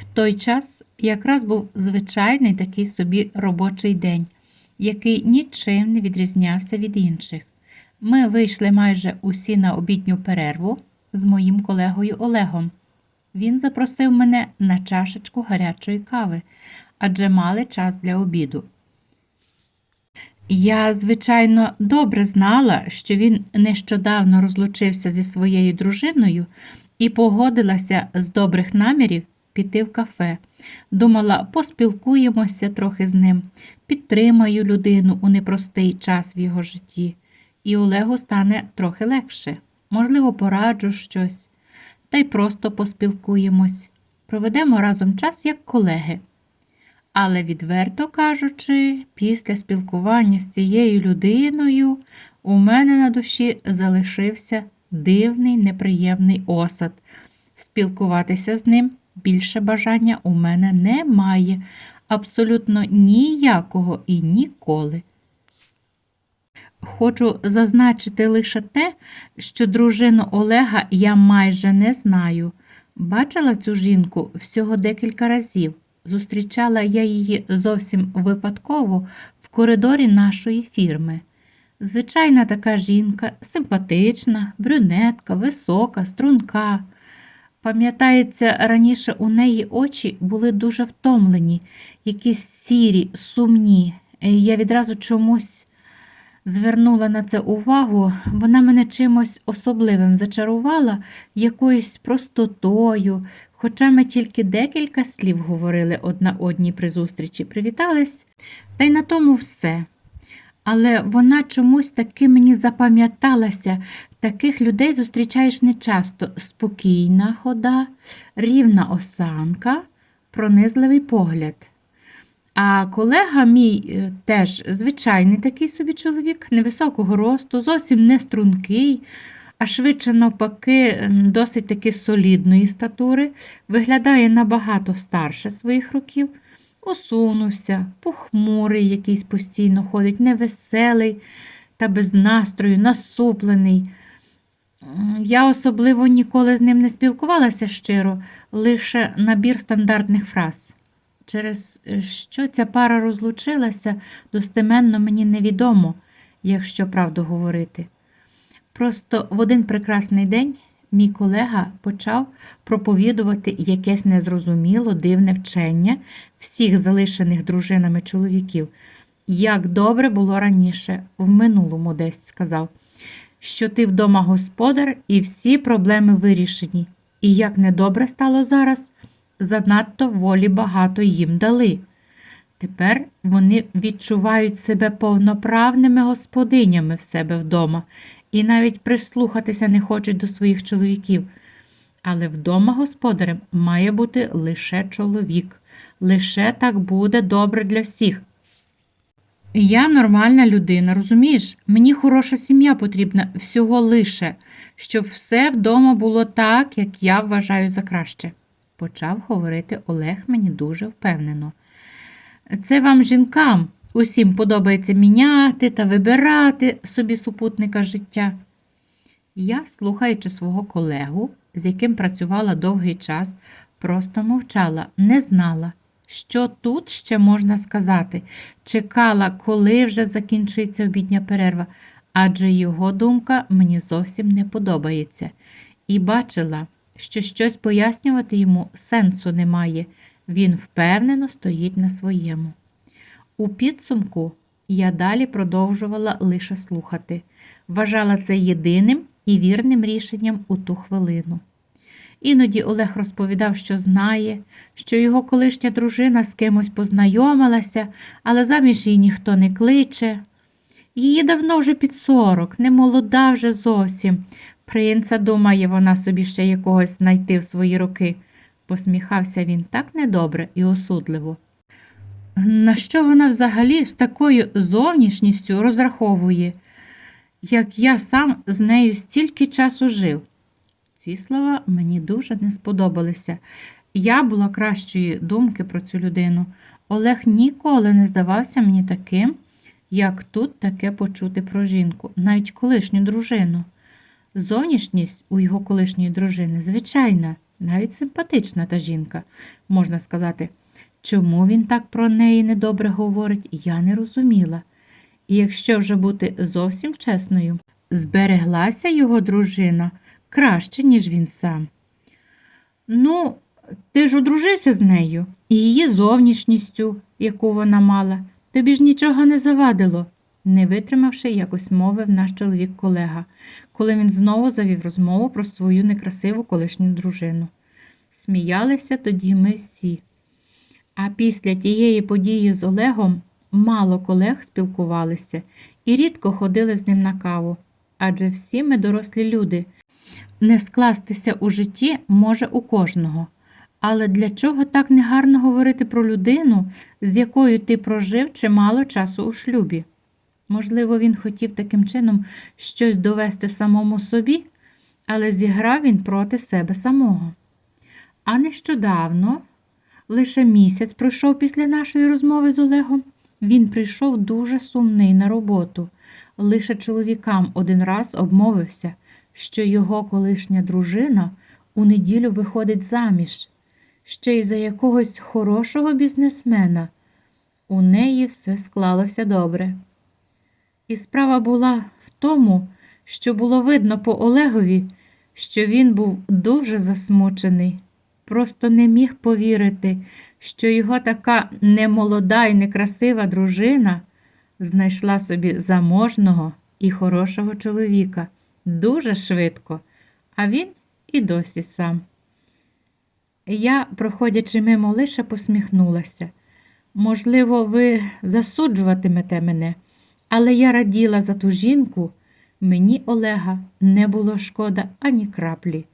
В той час якраз був звичайний такий собі робочий день, який нічим не відрізнявся від інших. Ми вийшли майже усі на обідню перерву з моїм колегою Олегом. Він запросив мене на чашечку гарячої кави, адже мали час для обіду. Я, звичайно, добре знала, що він нещодавно розлучився зі своєю дружиною і погодилася з добрих намірів піти в кафе. Думала, поспілкуємося трохи з ним, підтримаю людину у непростий час в його житті, і Олегу стане трохи легше. Можливо, пораджу щось, та й просто поспілкуємось. Проведемо разом час як колеги. Але, відверто кажучи, після спілкування з цією людиною у мене на душі залишився дивний неприємний осад. Спілкуватися з ним більше бажання у мене немає, абсолютно ніякого і ніколи. Хочу зазначити лише те, що дружину Олега я майже не знаю. Бачила цю жінку всього декілька разів. Зустрічала я її зовсім випадково в коридорі нашої фірми. Звичайна така жінка, симпатична, брюнетка, висока, струнка. Пам'ятається, раніше у неї очі були дуже втомлені, якісь сірі, сумні. Я відразу чомусь звернула на це увагу, вона мене чимось особливим зачарувала, якоюсь простотою, хоча ми тільки декілька слів говорили одна одній при зустрічі, привітались, та й на тому все. Але вона чомусь таки мені запам'яталася. Таких людей зустрічаєш нечасто спокійна хода, рівна осанка, пронизливий погляд. А колега мій е, теж звичайний такий собі чоловік, невисокого росту, зовсім не стрункий, а швидше навпаки, досить таки солідної статури, виглядає набагато старше своїх років, осунувся, похмурий, якийсь постійно ходить, невеселий та без настрою, насуплений. Я особливо ніколи з ним не спілкувалася щиро, лише набір стандартних фраз. Через е, що ця пара розлучилася, достеменно мені невідомо, якщо правду говорити. Просто в один прекрасний день мій колега почав проповідувати якесь незрозуміло дивне вчення всіх залишених дружинами чоловіків. Як добре було раніше, в минулому десь сказав, що ти вдома господар і всі проблеми вирішені. І як недобре стало зараз, занадто волі багато їм дали. Тепер вони відчувають себе повноправними господинями в себе вдома і навіть прислухатися не хочуть до своїх чоловіків. Але вдома господарем має бути лише чоловік. Лише так буде добре для всіх. Я нормальна людина, розумієш? Мені хороша сім'я потрібна всього лише, щоб все вдома було так, як я вважаю за краще, почав говорити Олег мені дуже впевнено. Це вам, жінкам, усім подобається міняти та вибирати собі супутника життя. Я, слухаючи свого колегу, з яким працювала довгий час, просто мовчала, не знала, що тут ще можна сказати. Чекала, коли вже закінчиться обідня перерва, адже його думка мені зовсім не подобається. І бачила, що щось пояснювати йому сенсу немає. Він впевнено стоїть на своєму. У підсумку я далі продовжувала лише слухати, вважала це єдиним і вірним рішенням у ту хвилину. Іноді Олег розповідав, що знає, що його колишня дружина з кимось познайомилася, але заміж її ніхто не кличе. Її давно вже під сорок, не молода вже зовсім. Принца, думає, вона собі ще якогось знайти в свої роки. Посміхався він так недобре і осудливо. На що вона взагалі з такою зовнішністю розраховує, як я сам з нею стільки часу жив? Ці слова мені дуже не сподобалися. Я була кращої думки про цю людину. Олег ніколи не здавався мені таким, як тут таке почути про жінку, навіть колишню дружину. Зовнішність у його колишньої дружини звичайна, навіть симпатична та жінка, можна сказати. Чому він так про неї недобре говорить, я не розуміла. І якщо вже бути зовсім чесною, збереглася його дружина краще, ніж він сам. Ну, ти ж одружився з нею і її зовнішністю, яку вона мала. Тобі ж нічого не завадило, не витримавши, якось мовив наш чоловік колега, коли він знову завів розмову про свою некрасиву колишню дружину. Сміялися тоді ми всі. А після тієї події з Олегом мало колег спілкувалися і рідко ходили з ним на каву, адже всі ми дорослі люди. Не скластися у житті може у кожного. Але для чого так негарно говорити про людину, з якою ти прожив чимало часу у шлюбі? Можливо, він хотів таким чином щось довести самому собі, але зіграв він проти себе самого. А нещодавно, лише місяць пройшов після нашої розмови з Олегом, він прийшов дуже сумний на роботу. Лише чоловікам один раз обмовився, що його колишня дружина у неділю виходить заміж, ще й за якогось хорошого бізнесмена. У неї все склалося добре. І справа була в тому, що було видно по Олегові, що він був дуже засмучений, просто не міг повірити, що його така немолода і некрасива дружина знайшла собі заможного і хорошого чоловіка дуже швидко, а він і досі сам. Я, проходячи мимо лише посміхнулася. Можливо, ви засуджуватимете мене, але я раділа за ту жінку, мені Олега не було шкода ані краплі.